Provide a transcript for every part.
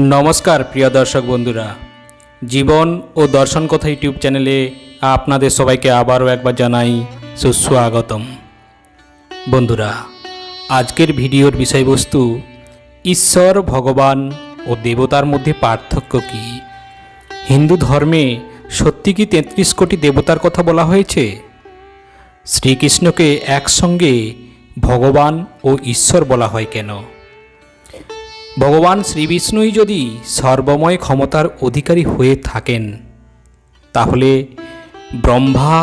নমস্কার, প্রিয় দর্শক বন্ধুরা। জীবন ও দর্শন কথা ইউটিউব চ্যানেলে আপনাদের সবাইকে আবারও একবার জানাই সুস্বাগতম। বন্ধুরা, আজকের ভিডিওর বিষয়বস্তু, ঈশ্বর, ভগবান ও দেবতার মধ্যে পার্থক্য কি? হিন্দু ধর্মে সত্যি কি তেত্রিশ কোটি দেবতার কথা বলা হয়েছে? শ্রীকৃষ্ণকে একসঙ্গে ভগবান ও ঈশ্বর বলা হয় কেন? ভগবান শ্রীবিষ্ণুই যদি সর্বময় ক্ষমতার অধিকারী হয়ে থাকেন, তাহলে ব্রহ্মা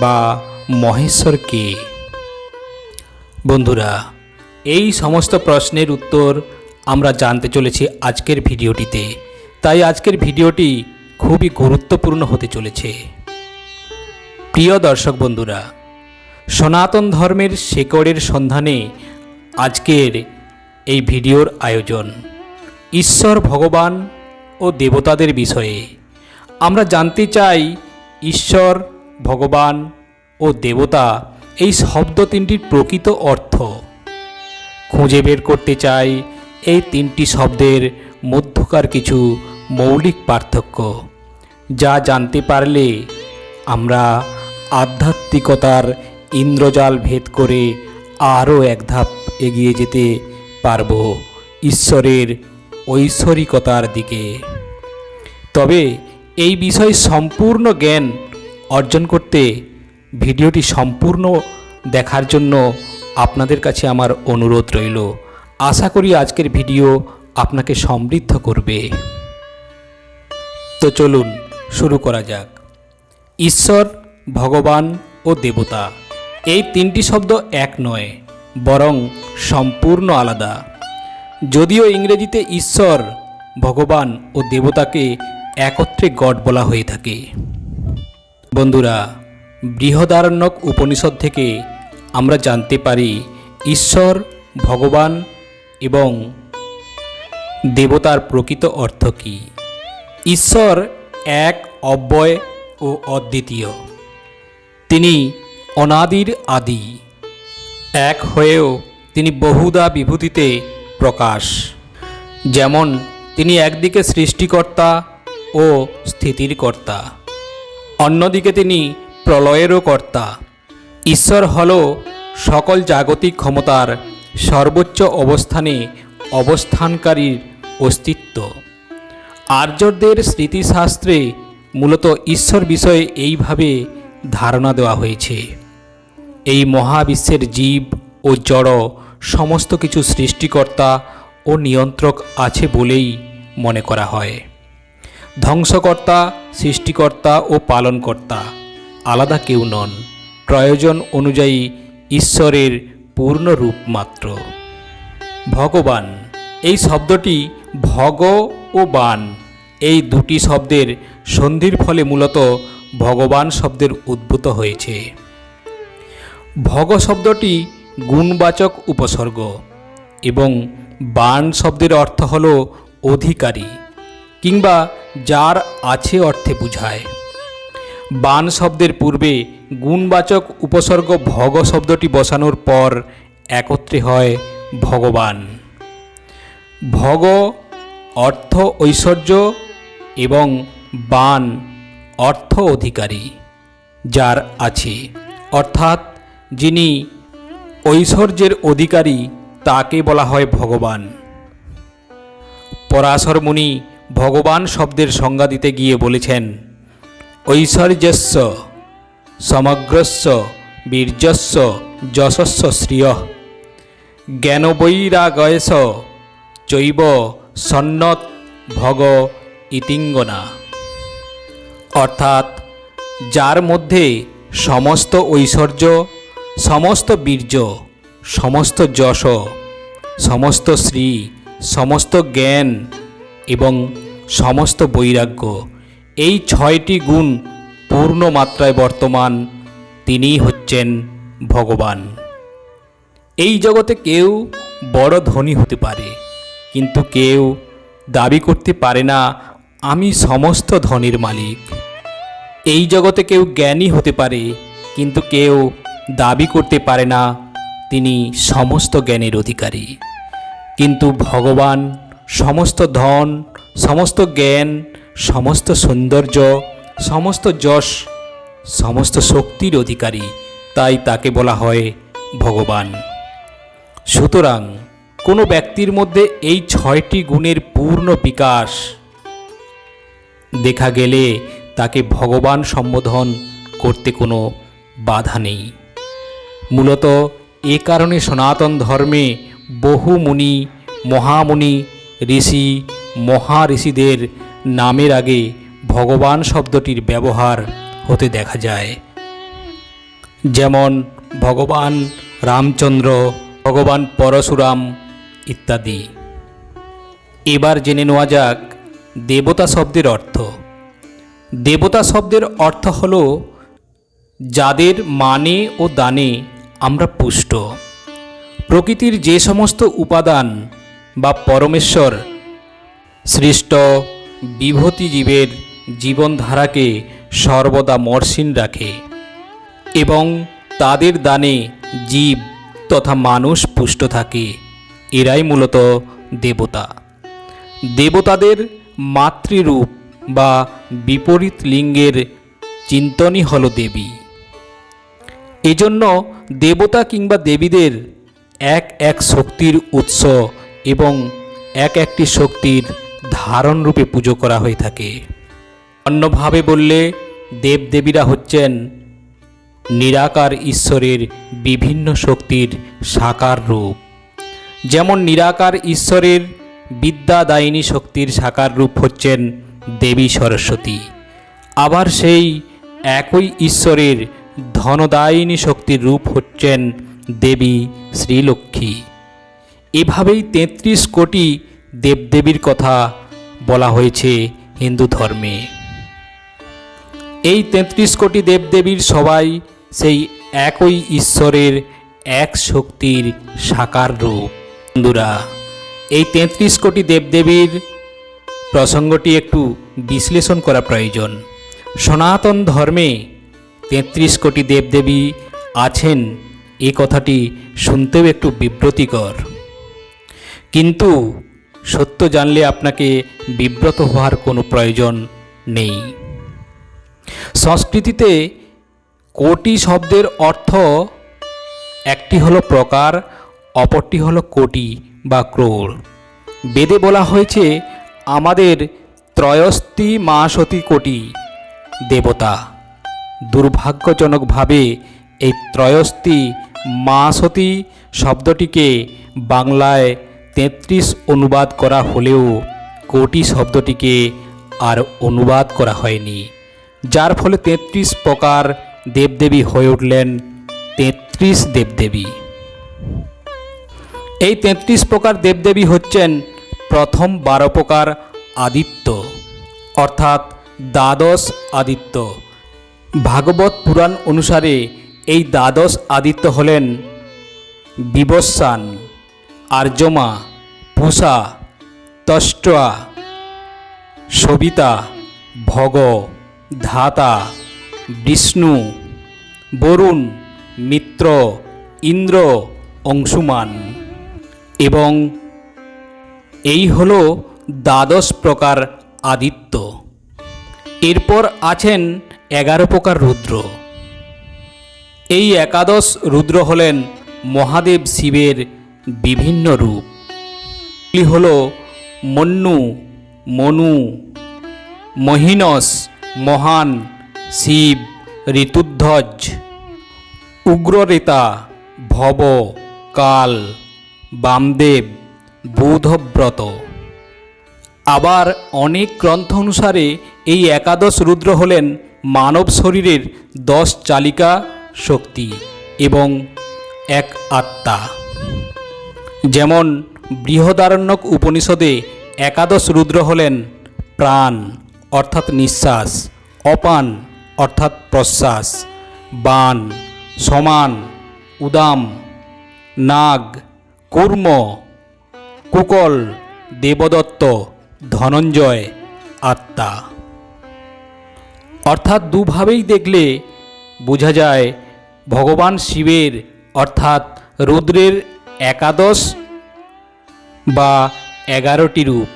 বা মহেশ্বর কে? বন্ধুরা, এই সমস্ত প্রশ্নের উত্তর আমরা জানতে চলেছি আজকের ভিডিওটিতে। তাই আজকের ভিডিওটি খুবই গুরুত্বপূর্ণ হতে চলেছে। প্রিয় দর্শক বন্ধুরা, সনাতন ধর্মের শেকড়ের সন্ধানে আজকের এই ভিডিওর আয়োজন। ঈশ্বর ভগবান ও দেবতাদের বিষয়ে। আমরা জানতে চাই, ঈশ্বর, ভগবান ও দেবতা এই শব্দ তিনটির প্রকৃত অর্থ। খুঁজে বের করতে চাই এই তিনটি শব্দের মধ্যকার কিছু মৌলিক পার্থক্য। যা জানতে পারলে আমরা আধ্যাত্মিকতার ইন্দ্রজাল ভেদ করে আরও এক ধাপ এগিয়ে যেতে পারব ঈশ্বরের ঐশ্বরিকতার দিকে। তবে এই বিষয়ে সম্পূর্ণ জ্ঞান অর্জন করতে ভিডিওটি সম্পূর্ণ দেখার জন্য আপনাদের কাছে আমার অনুরোধ রইল। আশা করি আজকের ভিডিও আপনাকে সমৃদ্ধ করবে। তো চলুন শুরু করা যাক। ঈশ্বর, ভগবান ও দেবতা, এই তিনটি শব্দ এক নয়। বরং সম্পূর্ণ আলাদা। যদিও ইংরেজিতে ঈশ্বর, ভগবান ও দেবতাকে একত্রে গড বলা হয়ে থাকে। বন্ধুরা, বৃহদারণ্যক উপনিষদ থেকে আমরা জানতে পারি ঈশ্বর, ভগবান এবং দেবতার প্রকৃত অর্থ কী। ঈশ্বর এক, অব্যয় ও অদ্বিতীয়। তিনি অনাদির আদি। এক হয়েও তিনি বহুদা বিভূতিতে প্রকাশ। যেমন তিনি একদিকে সৃষ্টিকর্তা ও স্থিতির কর্তা, অন্যদিকে তিনি প্রলয়েরও কর্তা। ঈশ্বর হল সকল জাগতিক ক্ষমতার সর্বোচ্চ অবস্থানে অবস্থানকারীর অস্তিত্ব। আর্যদের স্মৃতিশাস্ত্রে মূলত ঈশ্বর বিষয়ে এইভাবে ধারণা দেওয়া হয়েছে। এই মহাবিশ্বের জীব ও জড় সমস্ত কিছু সৃষ্টিকর্তা ও নিয়ন্ত্রক আছে বলেই মনে করা হয়। ধ্বংসকর্তা, সৃষ্টিকর্তা ও পালনকর্তা আলাদা কেউ নন। প্রয়োজন অনুযায়ী ঈশ্বরের পূর্ণ রূপ মাত্র। ভগবান, এই শব্দটি ভগ ও বান, এই দুটি শব্দের সন্ধির ফলে মূলত ভগবান শব্দের উদ্ভূত হয়েছে। ভগ শব্দটি গুণবাচক উপসর্গ এবং বান শব্দের অর্থ হল অধিকারী কিংবা যার আছে অর্থে বুঝায়। বান শব্দের পূর্বে গুণবাচক উপসর্গ ভগ শব্দটি বসানোর পর একত্রে হয় ভগবান। ভগ অর্থ ঐশ্বর্য এবং বান অর্থ অধিকারী, যার আছে, অর্থাৎ যিনি ঐশ্বর্যের অধিকারী, তাকে বলা হয় ভগবান। পরাশর মুনি ভগবান শব্দের সংজ্ঞা দিতে গিয়ে বলেছেন, ঐশ্বর্যস্য, সমগ্রস্য, বীর্যস্য, যশস্য শ্রিয়। জ্ঞানবৈরাগয়স চৈব সন্নত ভগ ইতিঙ্গনা। অর্থাৎ যার মধ্যে সমস্ত ঐশ্বর্য সমস্ত বীর্য, সমস্ত যশ, সমস্ত শ্রী সমস্ত জ্ঞান এবং সমস্ত বৈরাগ্য, এই ছয়টি গুণ পূর্ণ মাত্রায় বর্তমান, তিনিই হচ্ছেন ভগবান। এই জগতে কেউ বড় ধনী হতে পারে, কিন্তু কেউ দাবি করতে পারে না, আমি সমস্ত ধনের মালিক। এই জগতে কেউ জ্ঞানী হতে পারে, কিন্তু কেউ দাবি করতে পারে না, তিনি সমস্ত জ্ঞানের অধিকারী। কিন্তু ভগবান সমস্ত ধন, সমস্ত জ্ঞান, সমস্ত সৌন্দর্য, সমস্ত যশ, সমস্ত শক্তির অধিকারী, তাই তাকে বলা হয় ভগবান। সুতরাং কোনো ব্যক্তির মধ্যে এই ছয়টি গুণের পূর্ণ বিকাশ দেখা গেলে তাকে ভগবান সম্বোধন করতে কোনো বাধা নেই। মূলত এ কারণে সনাতন ধর্মে বহু মুনি, মহামুনি, ঋষি মহা ঋষিদের নামের আগে ভগবান শব্দটির ব্যবহার হতে দেখা যায়। যেমন ভগবান রামচন্দ্র, ভগবান পরশুরাম ইত্যাদি। এবার জেনে নেওয়া যাক দেবতা শব্দের অর্থ। দেবতা শব্দের অর্থ হল যাদের মানে ও দানে আমরা পুষ্ট। প্রকৃতির যে সমস্ত উপাদান বা পরমেশ্বর সৃষ্ট বিভূতি জীবের জীবনধারাকে সর্বদা মর্ষীন রাখে এবং তাদের দানে জীব তথা মানুষ পুষ্ট থাকে। এরাই মূলত দেবতা। দেবতাদের মাতৃরূপ বা বিপরীত লিঙ্গের চিন্তনই হল দেবী। এজন্য দেবতা কিংবা দেবীদের এক এক শক্তির উৎস এবং এক একটি শক্তির ধারণ রূপে পুজো করা হয়ে থাকে। অন্যভাবে বললে, দেবদেবীরা হচ্ছেন নিরাকার ঈশ্বরের বিভিন্ন শক্তির সাকার রূপ। যেমন নিরাকার ঈশ্বরের বিদ্যাদায়িনী শক্তির সাকার রূপ হচ্ছেন দেবী সরস্বতী। আবার সেই একই ঈশ্বরের ধনদায়িনী শক্তির রূপ হচ্ছেন দেবী শ্রীলক্ষ্মী। এভাবেই তেত্রিশ কোটি দেবদেবীর কথা বলা হয়েছে হিন্দু ধর্মে। এই তেত্রিশ কোটি দেবদেবীর সবাই সেই একই ঈশ্বরের এক শক্তির সাকার রূপ। বন্ধুরা, এই তেত্রিশ কোটি দেবদেবীর প্রসঙ্গটি একটু বিশ্লেষণ করা প্রয়োজন। সনাতন ধর্মে তেত্রিশ কোটি দেবদেবী আছেন, এ কথাটি শুনতেও একটু বিব্রতিকর। কিন্তু সত্য জানলে আপনাকে বিব্রত হওয়ার কোনো প্রয়োজন নেই। সংস্কৃতিতে কোটি শব্দের অর্থ একটি হলো প্রকার, অপরটি হলো কোটি বা ক্রোড়। বেদে বলা হয়েছে, আমাদের ত্রয়স্তি মাসতি কোটি দেবতা। দুর্ভাগ্যজনকভাবে এই ত্রয়স্তি মাসতি শব্দটিকে বাংলায় তেত্রিশ অনুবাদ করা হলেও কোটি শব্দটিকে আর অনুবাদ করা হয়নি। যার ফলে তেত্রিশ প্রকার দেবদেবী হয়ে উঠলেন তেত্রিশ দেবদেবী। এই তেত্রিশ প্রকার দেবদেবী হচ্ছেন প্রথম বারো প্রকার আদিত্য, অর্থাৎ দ্বাদশ আদিত্য ভাগবত পুরাণ অনুসারে এই দ্বাদশ আদিত্য হলেন বিবস্বান আর্যমা, পূষা তষ্ট্রা সবিতা, ভগ, ধাতা, বিষ্ণু, বরুণ, মিত্র, ইন্দ্র, অংশুমান এবং এই হল দ্বাদশ প্রকার আদিত্য। এরপর আছেন এগারো প্রকার রুদ্র। এই একাদশ রুদ্র হলেন মহাদেব শিবের বিভিন্ন রূপ। এগুলি হল মন্নু, মনু, মহিনস, মহান, শিব, ঋতুধ্বজ, উগ্ররেতা, ভব, কাল, বামদেব, বুধব্রত। আবার অনেক গ্রন্থ অনুসারে এই একাদশ রুদ্র হলেন মানব শরীরের দশ চালিকা শক্তি এবং এক আত্মা। যেমন বৃহদারণ্যক উপনিষদে একাদশ রুদ্র হলেন প্রাণ, অর্থাৎ নিঃশ্বাস, অপান, অর্থাৎ প্রশ্বাস, বান, সমান, উদাম, নাগ, কুর্ম, কুকল, দেবদত্ত, ধনঞ্জয়, আত্মা। অর্থাৎ দুভাবেই দেখলে বোঝা যায় ভগবান শিবের, অর্থাৎ রুদ্রের একাদশ বা এগারোটি রূপ।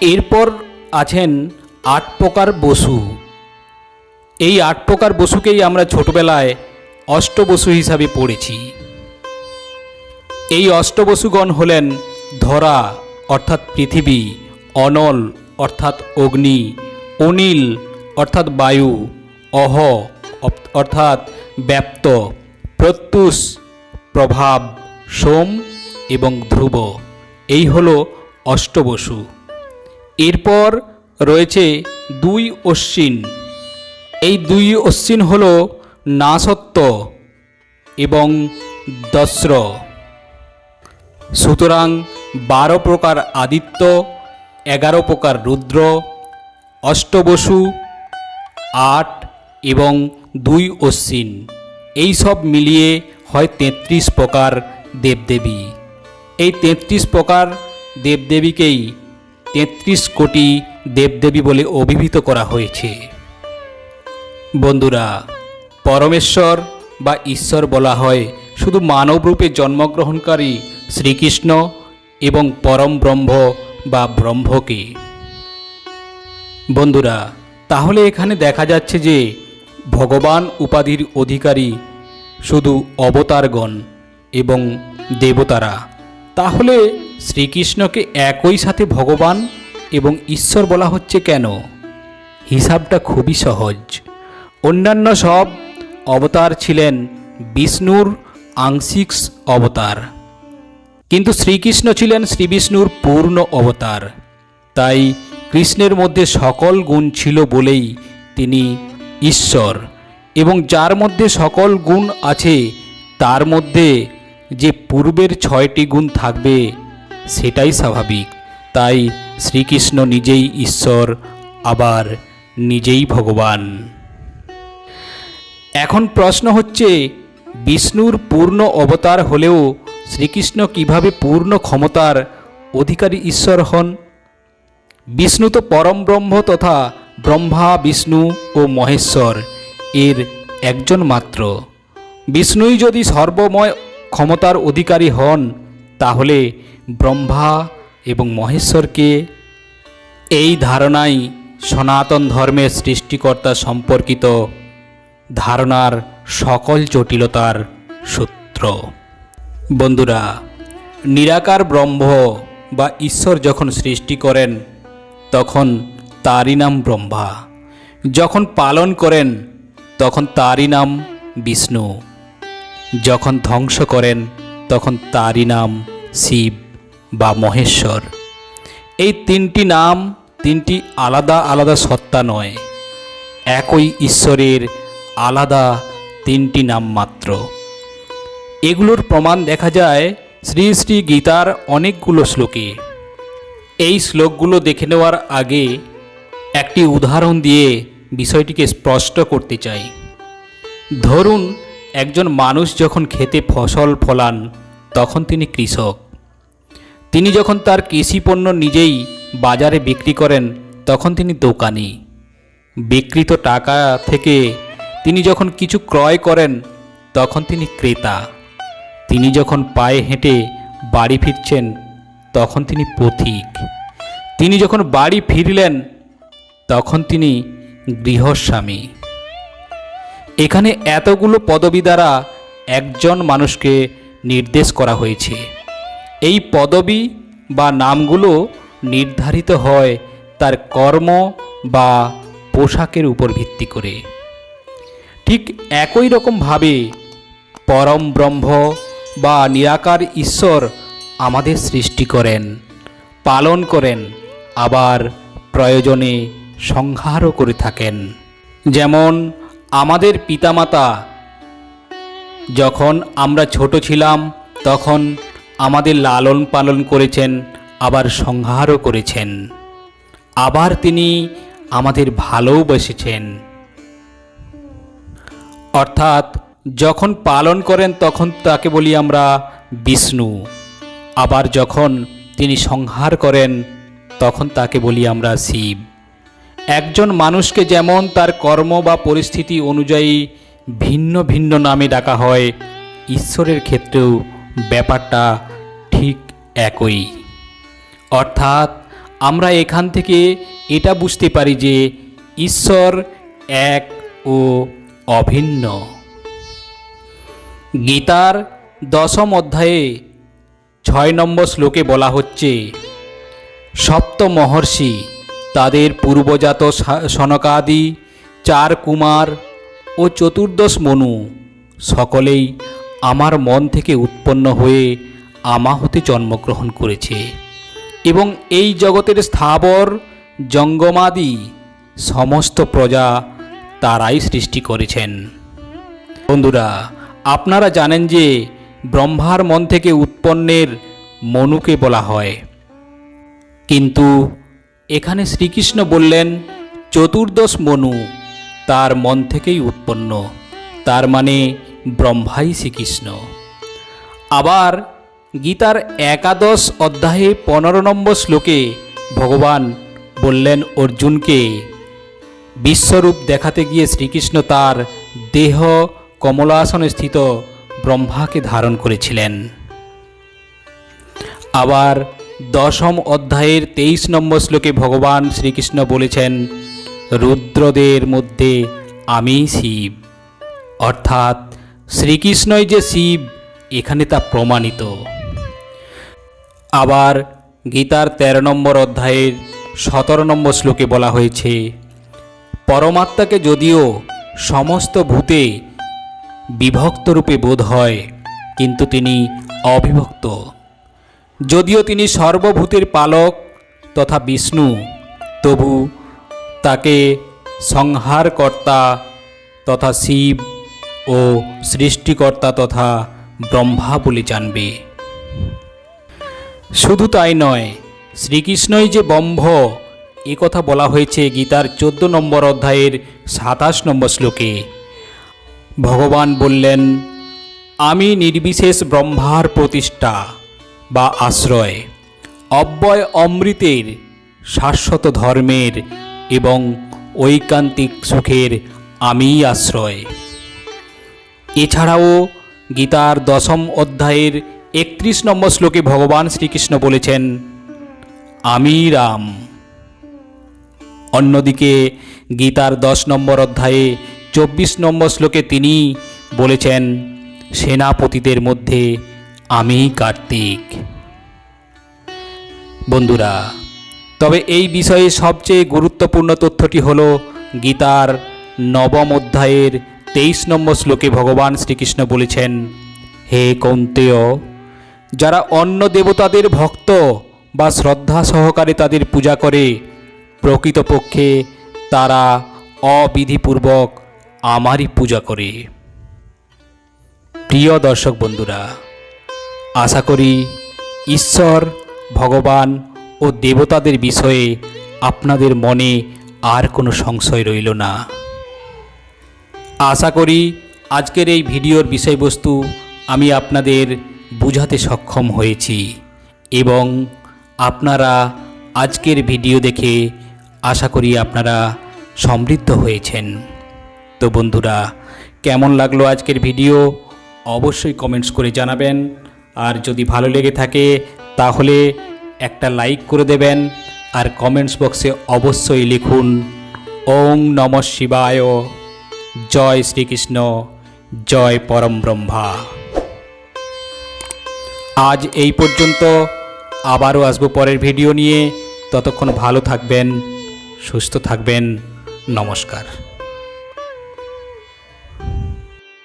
এরপর আছেন আট প্রকার বসু। এই আট প্রকার বসুকেই আমরা ছোটবেলায় অষ্টবসু হিসাবে পড়েছি। এই অষ্টবসুগণ হলেন ধরা, অর্থাৎ পৃথিবী, অনল, অর্থাৎ অগ্নি, অনিল অর্থাৎ বায়ু, অহ অর্থাৎ ব্যাপ্ত, প্রত্যুষ, প্রভাব, সোম এবং ধ্রুব। এই হল অষ্টবসু। এরপর রয়েছে দুই অশ্বিন। এই দুই অশ্বিন হল নাসত্ব এবং দস্র। সুতরাং বারো প্রকার আদিত্য, এগারো প্রকার রুদ্র, অষ্টবসু আট এবং দুই অশ্বিন। এই সব মিলিয়ে হয় তেত্রিশ প্রকার দেবদেবী। এই তেত্রিশ প্রকার দেবদেবীকেই তেত্রিশ কোটি দেবদেবী বলে অভিহিত করা হয়েছে। বন্ধুরা, পরমেশ্বর বা ঈশ্বর বলা হয় শুধু মানবরূপে জন্মগ্রহণকারী শ্রীকৃষ্ণ এবং পরম ব্রহ্ম বা ব্রহ্মকে। বন্ধুরা তাহলে এখানে দেখা যাচ্ছে যে ভগবান উপাধির অধিকারী শুধু অবতারগণ এবং দেবতারা। তাহলে শ্রীকৃষ্ণকে একই সাথে ভগবান এবং ঈশ্বর বলা হচ্ছে কেন? হিসাবটা খুবই সহজ। অন্যান্য সব অবতার ছিলেন বিষ্ণুর আংশিক অবতার। কিন্তু শ্রীকৃষ্ণ ছিলেন শ্রীবিষ্ণুর পূর্ণ অবতার। তাই কৃষ্ণের মধ্যে সকল গুণ ছিল বলেই তিনি ঈশ্বর। এবং যার মধ্যে সকল গুণ আছে, তার মধ্যে যে পূর্বের ছয়টি গুণ থাকবে, সেটাই স্বাভাবিক। তাই শ্রীকৃষ্ণ নিজেই ঈশ্বর, আবার নিজেই ভগবান। এখন প্রশ্ন হচ্ছে, বিষ্ণুর পূর্ণ অবতার হলেও শ্রীকৃষ্ণ কীভাবে পূর্ণ ক্ষমতার অধিকারী ঈশ্বর হন? বিষ্ণু তো পরম ব্রহ্ম তথা ব্রহ্মা, বিষ্ণু ও মহেশ্বর, এর একজন মাত্র। বিষ্ণুই যদি সর্বময় ক্ষমতার অধিকারী হন, তাহলে ব্রহ্মা এবং মহেশ্বরকে এই ধারণাই সনাতন ধর্মের সৃষ্টিকর্তা সম্পর্কিত ধারণার সকল জটিলতার সূত্র। বন্ধুরা, নিরাকার ব্রহ্ম বা ঈশ্বর যখন সৃষ্টি করেন তখন তারই নাম ব্রহ্মা। যখন পালন করেন, তখন তারই নাম বিষ্ণু। যখন ধ্বংস করেন, তখন তারই নাম শিব বা মহেশ্বর। এই তিনটি নাম, তিনটি আলাদা আলাদা সত্তা নয়। একই ঈশ্বরের আলাদা তিনটি নাম মাত্র। এগুলোর প্রমাণ দেখা যায় শ্রী শ্রী গীতার অনেকগুলো শ্লোকে। এই শ্লোকগুলো দেখে নেওয়ার আগে একটি উদাহরণ দিয়ে বিষয়টিকে স্পষ্ট করতে চাই। ধরুন, একজন মানুষ যখন খেতে ফসল ফলান, তখন তিনি কৃষক। তিনি যখন তার কৃষি পণ্য নিজেই বাজারে বিক্রি করেন, তখন তিনি দোকানি। বিকৃত টাকা থেকে তিনি যখন কিছু ক্রয় করেন, তখন তিনি ক্রেতা। তিনি যখন পায়ে হেঁটে বাড়ি ফিরছেন তখন তিনি পথিক। তিনি যখন বাড়ি ফিরলেন, তখন তিনি গৃহস্বামী। এখানে এতগুলো পদবি দ্বারা একজন মানুষকে নির্দেশ করা হয়েছে। এই পদবি বা নামগুলো নির্ধারিত হয় তার কর্ম বা পোশাকের উপর ভিত্তি করে। ঠিক একই রকমভাবে পরম ব্রহ্ম বা নিরাকার ঈশ্বর আমাদের সৃষ্টি করেন, পালন করেন, আবার প্রয়োজনে সংহারও করে থাকেন। যেমন আমাদের পিতামাতা, যখন আমরা ছোট ছিলাম, তখন আমাদের লালন পালন করেছেন, আবার সংহারও করেছেন। আবার তিনি আমাদের ভালোবেসেছেন। অর্থাৎ যখন পালন করেন, তখন তাকে বলি আমরা বিষ্ণু। আবার যখন তিনি সংহার করেন, তখন তাকে বলি আমরা শিব। একজন মানুষকে যেমন তার কর্ম বা পরিস্থিতি অনুযায়ী ভিন্ন ভিন্ন নামে ডাকা হয়, ঈশ্বরের ক্ষেত্রেও ব্যাপারটা ঠিক একই। অর্থাৎ আমরা এখান থেকে এটা বুঝতে পারি যে ঈশ্বর এক ও অভিন্ন। গীতার দশম অধ্যায়ে ছয় নম্বর শ্লোকে বলা হচ্ছে, সপ্ত মহর্ষি, তাদের পূর্বজাত সনকাদি, চার কুমার ও চতুর্দশ মনু, সকলেই আমার মন থেকে উৎপন্ন হয়ে আমাহতে জন্মগ্রহণ করেছে। এবং এই জগতের স্থাবর, জঙ্গমাদি, সমস্ত প্রজা তারাই সৃষ্টি করেছেন। বন্ধুরা, আপনারা জানেন যে ব্রহ্মার মন থেকে উৎপন্নের মনুকে বলা হয়। কিন্তু এখানে শ্রীকৃষ্ণ বললেন, চতুর্দশ মনু তার মন থেকেই উৎপন্ন। তার মানে ব্রহ্মাই শ্রীকৃষ্ণ। আবার গীতার একাদশ অধ্যায়ে পনেরো নম্বর শ্লোকে ভগবান বললেন অর্জুনকে, বিশ্বরূপ দেখাতে গিয়ে শ্রীকৃষ্ণ তার দেহ কমলাসনে স্থিত ব্রহ্মাকে ধারণ করেছিলেন। আবার দশম অধ্যায়ের তেইশ নম্বর শ্লোকে ভগবান শ্রীকৃষ্ণ বলেছেন, রুদ্রদের মধ্যে আমি শিব। অর্থাৎ শ্রীকৃষ্ণই যে শিব, এখানে তা প্রমাণিত। আবার গীতার তেরো নম্বর অধ্যায়ের সতেরো নম্বর শ্লোকে বলা হয়েছে, পরমাত্মাকে যদিও সমস্ত ভূতে বিভক্ত রূপে বোধ হয়, কিন্তু তিনি অবিভক্ত। যদিও তিনি সর্বভূতের পালক তথা বিষ্ণু, তবু তাকে সংহারকর্তা তথা শিব ও সৃষ্টিকর্তা তথা ব্রহ্মা বলে জানবে। শুধু তাই নয়, শ্রীকৃষ্ণই যে ব্রহ্ম কথা বলা হয়েছে গীতার চোদ্দ নম্বর অধ্যায়ের সাতাশ নম্বর শ্লোকে। ভগবান বললেন, আমি নির্বিশেষ ব্রহ্মার প্রতিষ্ঠা বা আশ্রয়, অব্যয় অমৃতের শাশ্বত ধর্মের এবং ঐকান্তিক সুখের আমিই আশ্রয়। এছাড়াও গীতার দশম অধ্যায়ের একত্রিশ নম্বর শ্লোকে ভগবান শ্রীকৃষ্ণ বলেছেন, আমি রাম। অন্যদিকে গীতার দশ নম্বর অধ্যায়ে চব্বিশ নম্বর শ্লোকে তিনি বলেছেন, সেনাপতিদের মধ্যে আমি কার্তিক। বন্ধুরা, তবে এই বিষয়ে সবচেয়ে গুরুত্বপূর্ণ তথ্যটি হল গীতার নবম অধ্যায়ের তেইশ নম্বর শ্লোকে ভগবান শ্রীকৃষ্ণ বলেছেন, হে কৌন্তেয়, যারা অন্য দেবতাদের ভক্ত বা শ্রদ্ধা সহকারে তাদের পূজা করে, প্রকৃতপক্ষে তারা অবিধিপূর্বক আমারই পূজা করে। প্রিয় দর্শক বন্ধুরা, আশা করি ঈশ্বর, ভগবান ও দেবতাদের বিষয়ে আপনাদের মনে আর কোনো সংশয় রইল না। আশা করি আজকের এই ভিডিওর বিষয়বস্তু আমি আপনাদের বুঝাতে সক্ষম হয়েছি এবং আপনারা আজকের ভিডিও দেখে আশা করি আপনারা সমৃদ্ধ হয়েছেন। তো বন্ধুরা, কেমন লাগল আজকের ভিডিও? অবশ্যই কমেন্টস করে জানাবেন। আর যদি ভালো লেগে থাকে, তাহলে একটা লাইক করে দেবেন। আর কমেন্টস বক্সে অবশ্যই লিখুন, ওং নম শিবায়, জয় শ্রীকৃষ্ণ, জয় পরম ব্রহ্মা। আজ এই পর্যন্ত, আবারও আসব পরের ভিডিও নিয়ে। ততক্ষণ ভালো থাকবেন, সুস্থ থাকবেন। নমস্কার।